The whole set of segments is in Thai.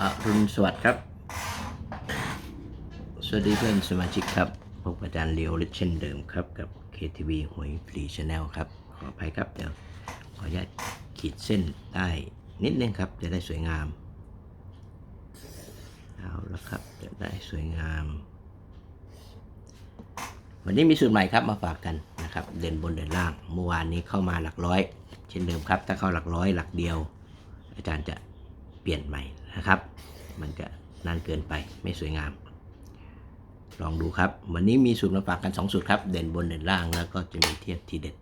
อรุณสวัสดิ์ครับ สวัสดีเพื่อนสมาชิกครับพบอาจารย์เลียวลิเช่นเดิมครับ กับ KTV หวยฟรีชาแนลครับ ขออภัยครับเดี๋ยวขออนุญาตขีดเส้นใต้นิดนึงครับ จะได้สวยงาม เอาละครับ จะได้สวยงาม วันนี้มีสูตรใหม่ครับมาฝากกันนะครับ เด่นบนเด่นล่าง เมื่อวานนี้เข้ามาหลักร้อย เช่นเดิมครับ ถ้าเข้าหลักร้อยหลักเดียว อาจารย์จะเปลี่ยนใหม่ นะครับ มันจะนานเกินไปไม่สวยงาม ลองดูครับ วันนี้มีสูตรมาฝากกัน 2 สูตรครับ เด่นบนเด่นล่างแล้วก็จะมีเทียบทีเด็ด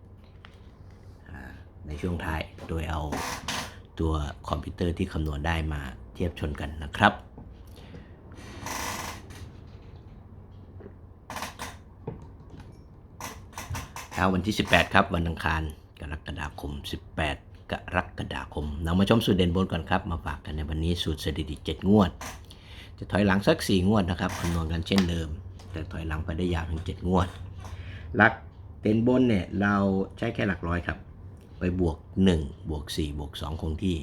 ในช่วงท้ายโดยเอาตัวคอมพิวเตอร์ที่คำนวณได้มาเทียบชนกันนะครับเช้าวันที่ 18 ครับ วันอังคารกรกฎาคม 18 กรกฎาคมเรามาชมสูตรเด่นบนก่อนครับ มาฝากกันในวันนี้สูตรสถิติ7งวด จะถอยหลังสัก 4 งวดนะครับคำนวณกันเช่นเดิม แต่ถอยหลังไปได้ยาวถึง 7 งวด หลักเด่นบนเนี่ยเราใช้แค่หลักร้อยครับ ไปบวก 1 บวก 4 บวก 2 คงที่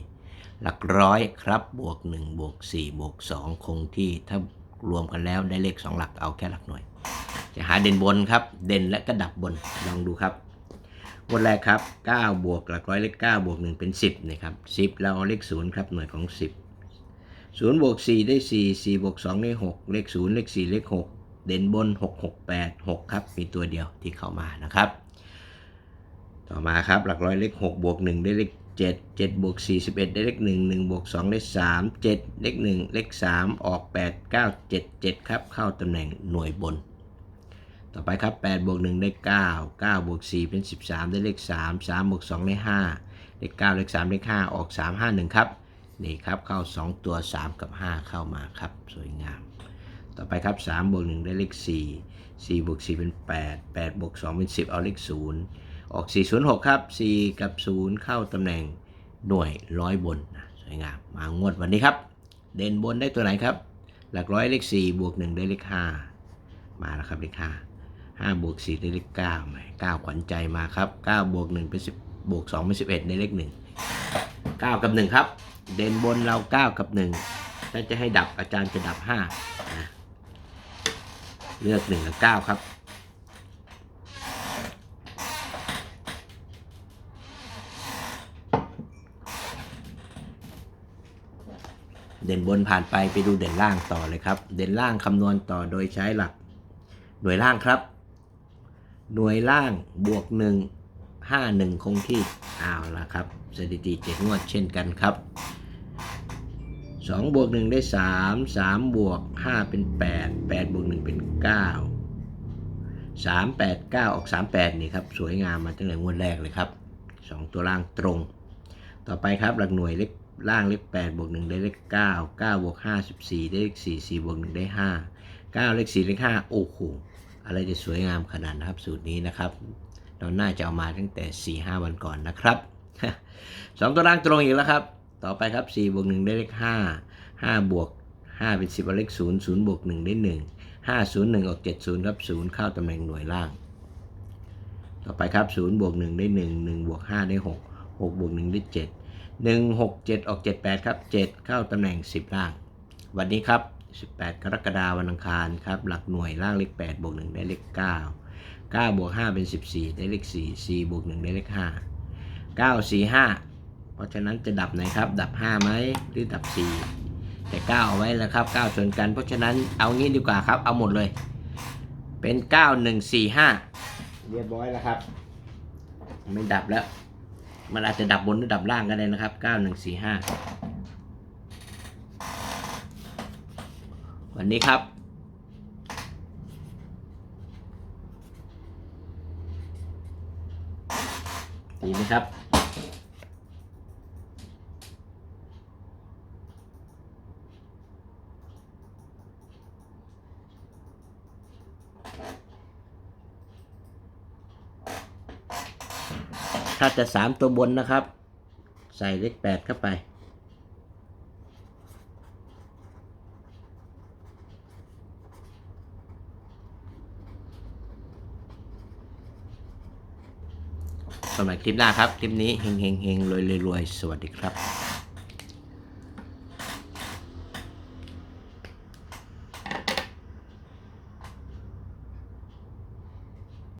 หลักร้อยครับบวก 1 บวก 4 บวก 2 คงที่ ถ้ารวมกันแล้วได้เลข 2 หลักเอาแค่หลักหน่วย จะหาเด่นบนครับ เด่นและก็ดับบนลองดูครับ วดแรกครับ 9 บวกหลักร้อยเลข9บวก 1 เป็น 10นะครับ10แล้วเอาเลข 0 ครับ หน่วยของ 10 0บวก4ได้ 4 4บวก2ได้ 6 เลข 0 เลข 4 เลข 6 เด่นบน 6 6 8 6 ครับ มีตัวเดียวที่เข้ามานะครับ ต่อมาครับ หลักร้อยเลข 6 บวก 1 ได้เลข 7 7บวก4 11 ได้เลข 1 1บวก2ได้ 3 7 เลข 1 เลข 3 ออก 8 9 7 7 ครับ เข้าตำแหน่งหน่วยบน ต่อไปครับ8บวก1ได้ 9 9บวก4เป็น 13 ได้เลข 3 3บวก2ได้5เลข9เลข3เลข5ออก 3 5 1 ครับ นี่ครับเข้า 2 ตัว 3 กับ 5 เข้ามาครับ สวยงาม ต่อไปครับ3บวก1ได้เลข 4 4บวก4เป็น 8 8บวก2เป็น 10 เอาเลข 0 ออก 4 0 6 ครับ 4 กับ 0 เข้าตำแหน่งหน่วยร้อยบนสวยงาม มางวดวันนี้ครับ เด่นบนได้ตัวไหนครับ หลักร้อยเลข 4 บวก 1 ได้เลข 5 มาแล้วครับเลข 5 5บวก4ได้เลข9ไหม9ขวัญใจมาครับ9บวก1เป็น10บวก2เป็น11ได้เลข1 9กับ1ครับ เด่นบนเรา9กับ1ถ้าจะให้ดับอาจารย์จะดับ5นะเลือก1กับ9ครับเด่นบนผ่านไปไปดูเด่นล่างต่อเลยครับ เด่นล่างคำนวณต่อโดยใช้หลักหน่วยล่างครับ หน่วยล่างบวก1 5 1คงที่เอาละครับ สถิติเจ็ดงวดเช่นกันครับ2บวก1ได้3 3บวก5เป็น8 8บวก1เป็น9 3 8 9ออก3 8นี่ครับ สวยงามมาตั้งแต่งวดแรกเลยครับ2ตัวล่างตรง ต่อไปครับหลักหน่วยเลขล่างเลข8บวก1ได้เลข9 9บวก5 14ได้เลข4 4บวก1ได้5 9เลข4เลข5โอ้โห อะไรจะสวยงามขนาดนะครับสูตรนี้นะครับ เราน่าจะเอามาตั้งแต่ 4 5 วันก่อนนะครับสองตัวล่างตรงอีกแล้วครับ ต่อไปครับ4บวก1ได้เลข 5 5 บวก 5 เป็น 10เลข0 0บวก1ได้ 1 5 0 1 ออก 7 0 ครับ 0 เข้าตำแหน่งหน่วยล่าง ต่อไปครับ0บวก1ได้ 1 1 บวก 5 ได้ 6 6บวก1ได้ 7 1 6 7 ออก 7 8 ครับ 7 เข้าตำแหน่ง 10 ล่าง วันนี้ครับ 18 กรกฎาคมวันอังคารครับ หลักหน่วยล่างเลข8บวก1ได้เลข9 9บวก5เป็น 14 ได้เลข4 4บวก1ได้เลข5 9 4 5 เพราะฉะนั้นจะดับไหนครับ ดับ 5 ไหมหรือดับ 4 แต่ 9 เอาไว้แล้วครับ 9 ชนกัน เพราะฉะนั้นเอางี้ดีกว่าครับ เอาหมดเลย เป็น 9 1 4 5 เรียบร้อยแล้วครับ ไม่ดับแล้ว มันอาจจะดับบนหรือดับล่างก็ได้นะครับ 9 1 4 5 วันนี้ครับ ดีไหมครับ ถ้าจะสามตัวบนนะครับ ใส่เลขแปดเข้าไป สำหรับคลิปหน้าครับ คลิปนี้เฮงเฮงเฮงรวยรวยรวยสวัสดีครับ